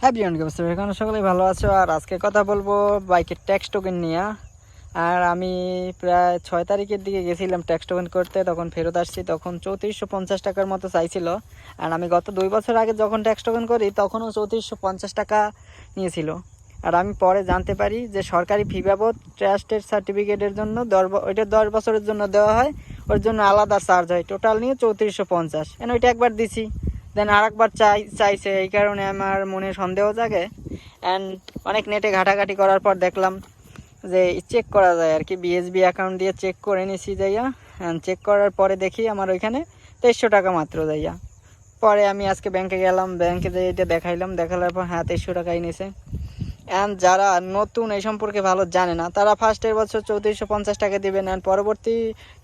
হ্যাঁ বিয়ন এখানে সকলেই ভালো আছো? আর আজকে কথা বলব বাইকের ট্যাক্স টোকেন নিয়ে। আর আমি প্রায় ছয় তারিখের দিকে গেছিলাম ট্যাক্স টোকেন করতে, তখন ফেরত আসছি, তখন চৌত্রিশশো পঞ্চাশ টাকার মতো চাইছিল। আর আমি গত দুই বছর আগে যখন ট্যাক্স টোকেন করি, তখনও চৌত্রিশশো পঞ্চাশ টাকা নিয়েছিল। আর আমি পরে জানতে পারি যে সরকারি ফি বাবদ ট্রাস্টের সার্টিফিকেটের জন্য দশ ওইটা দশ বছরের জন্য দেওয়া হয়, ওর জন্য আলাদা চার্জ হয়। টোটাল নিয়ে চৌত্রিশশো পঞ্চাশ। এন ওইটা একবার দিছি? দেন আর একবার চাই চাইছে, এই কারণে আমার মনে সন্দেহ জাগে। অ্যান্ড অনেক নেটে ঘাটাঘাটি করার পর দেখলাম যে চেক করা যায় আর কি। বিএসবি অ্যাকাউন্ট দিয়ে চেক করে নিছি যাইয়া। অ্যান্ড চেক করার পরে দেখি আমার ওইখানে তেইশশো টাকা মাত্র যাইয়া। পরে আমি আজকে ব্যাংকে গেলাম ব্যাংকে যেয়ে এটা দেখাইলাম। দেখালার পর হ্যাঁ তেইশশো টাকাই নিছে। অ্যান্ড যারা নতুন এই সম্পর্কে ভালো জানে না, তারা ফার্স্টের বছর চৌত্রিশশো পঞ্চাশ টাকা দেবেন অ্যান্ড পরবর্তী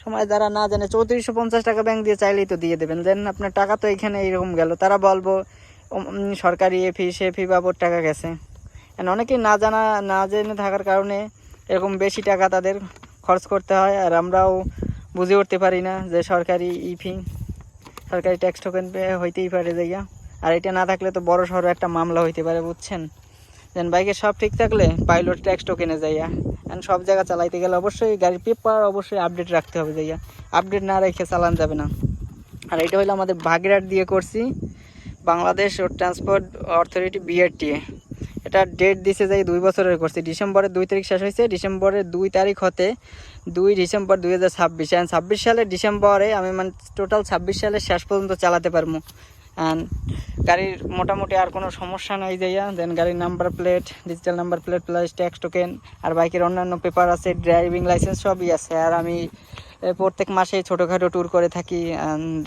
সময় যারা না জানে, চৌত্রিশশো পঞ্চাশ টাকা ব্যাংক দিয়ে চাইলেই তো দিয়ে দেবেন। দেন আপনার টাকা তো এখানে এইরকম গেল। তারা বলব সরকারি এ ফি সে ফি বাবদ টাকা গেছে। অ্যান্ড অনেকেই না জানা, না জেনে থাকার কারণে এরকম বেশি টাকা তাদের খরচ করতে হয়। আর আমরাও বুঝে উঠতে পারি না যে সরকারি ই ফি সরকারি ট্যাক্স টোকেন হইতেই পারে যাইয়া আর এটা না থাকলে তো বড় সড়ো একটা মামলা হইতে পারে, বুঝছেন? দেন বাইকে সব ঠিক থাকলে পাইলট ট্যাক্স টোকেনে যাইয়া। অ্যান্ড সব জায়গা চালাইতে গেলে অবশ্যই গাড়ির পেপার অবশ্যই আপডেট রাখতে হবে যাইয়া। আপডেট না রেখে চালান যাবে না। আর এটা হলো আমাদের বাগেরহাট দিয়ে করছি। Bangladesh road transport authority BRTA এটা ডেট দিছে যাই দুই বছরের করছি। ডিসেম্বরের দুই তারিখ শেষ হয়েছে। ডিসেম্বরের দুই তারিখ হতে দুই ডিসেম্বর দুই হাজার ছাব্বিশ। ছাব্বিশ সালের ডিসেম্বরে আমি মানে টোটাল ছাব্বিশ সালের শেষ পর্যন্ত চালাতে পারব। গাড়ির মোটামুটি আর কোনো সমস্যা নাই যাইয়া। দেন গাড়ির number plate digital number plate plus tax token আর বাইকের অন্যান্য পেপার আছে ড্রাইভিং লাইসেন্স সবই আছে। আর আমি প্রত্যেক মাসে ছোটোখাটো ট্যুর করে থাকি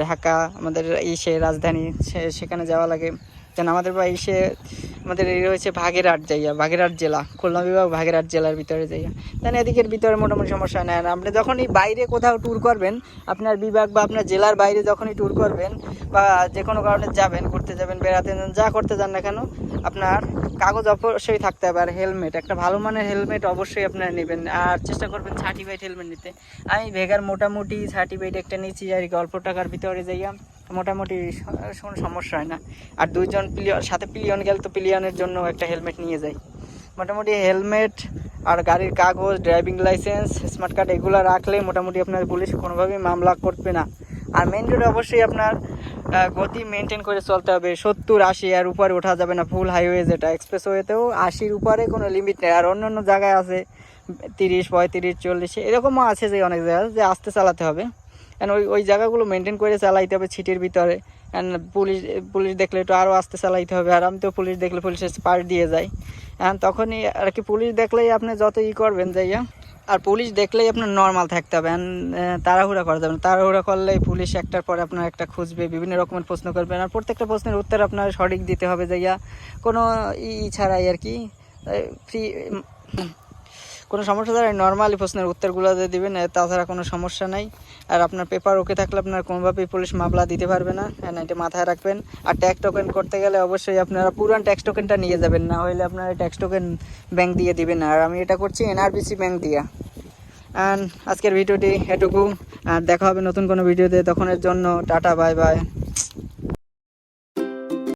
ঢাকা, আমাদের ইসে রাজধানী সেখানে যাওয়া লাগে। দেন আমাদের বা ইসে আমাদের এই রয়েছে ভাগেরহাট যাইয়া, ভাগেরহাট জেলা, খুলনা বিভাগ ভাগেরহাট জেলার ভিতরে যাইয়া। দেন এদিকের ভিতরে মোটামুটি সমস্যা নেই। আর আপনি যখনই বাইরে কোথাও ট্যুর করবেন, আপনার বিভাগ বা আপনার জেলার বাইরে যখনই ট্যুর করবেন বা যে কোনো কারণে যাবেন, ঘুরতে যাবেন, বেড়াতে যান, যা করতে যান না কেন, আপনার কাগজ অবশ্যই থাকতে হবে। আর হেলমেট, একটা ভালো মানের হেলমেট অবশ্যই আপনারা নেবেন। আর চেষ্টা করবেন সার্টিফাইড হেলমেট নিতে। আমি ভেগার মোটামুটি সার্টিফাইড একটা নিয়েছি, আর কি অল্প টাকার ভিতরে যাইয়া। মোটামুটি কোনো সমস্যা হয় না। আর দুইজন প্লিয়ন, সাথে প্লিয়ন গেলে তো প্লিয়নের জন্য একটা হেলমেট নিয়ে যাই মোটামুটি হেলমেট আর গাড়ির কাগজ, ড্রাইভিং লাইসেন্স, স্মার্ট কার্ড এগুলো রাখলে মোটামুটি আপনার পুলিশ কোনোভাবেই মামলা করবে না। আর মেন রোডে অবশ্যই আপনার গতি মেনটেন করে চলতে হবে। সত্তর, আশি আর উপরে ওঠা যাবে না। ফুল হাইওয়ে যেটা এক্সপ্রেসওয়েতেও আশির উপরে কোনো লিমিট নেই। আর অন্য অন্য জায়গায় আছে, তিরিশ, পঁয়ত্রিশ, চল্লিশ, এরকমও আছে যে অনেক জায়গায়, যে আস্তে চালাতে হবে। কারণ ওই ওই জায়গাগুলো মেনটেন করে চালাইতে হবে ছিটির ভিতরে। অ্যান্ড পুলিশ পুলিশ দেখলে একটু আরও আস্তে চালাইতে হবে। আর আমি তো পুলিশ দেখলে পুলিশের পার দিয়ে যাই। অ্যান্ড তখনই আর কি পুলিশ দেখলেই আপনি যত ই করবেন যাইয়া আর পুলিশ দেখলেই আপনার নর্মাল থাকতে হবে। অ্যান্ড তাড়াহুড়া করা যাবে তাড়াহুড়া করলে পুলিশ একটার পর আপনার একটা খুঁজবে, বিভিন্ন রকমের প্রশ্ন করবে। আর প্রত্যেকটা প্রশ্নের উত্তর আপনার সঠিক দিতে হবে যাইয়া কোনো ই ছাড়াই আর কি ফ্রি কোনো সমস্যা? ছাড়াই নর্মালি প্রশ্নের উত্তরগুলো দিবেন তাছাড়া কোনো সমস্যা নাই। আর আপনার পেপার ওকে থাকলে আপনার কোনোভাবেই পুলিশ মামলা দিতে পারবে না। হ্যাঁ এটা মাথায় রাখবেন। আর ট্যাক্স টোকেন করতে গেলে অবশ্যই আপনারা পুরান ট্যাক্স টোকেনটা নিয়ে যাবেন, না হলে আপনারা ট্যাক্স টোকেন ব্যাংক দিয়ে দিবেন। আর আমি এটা করছি এনআরবিসি ব্যাংক দিয়া। অ্যান্ড আজকের ভিডিওটি এটুকু। আর দেখা হবে নতুন কোনো ভিডিওতে। তখনের জন্য টাটা বাই বাই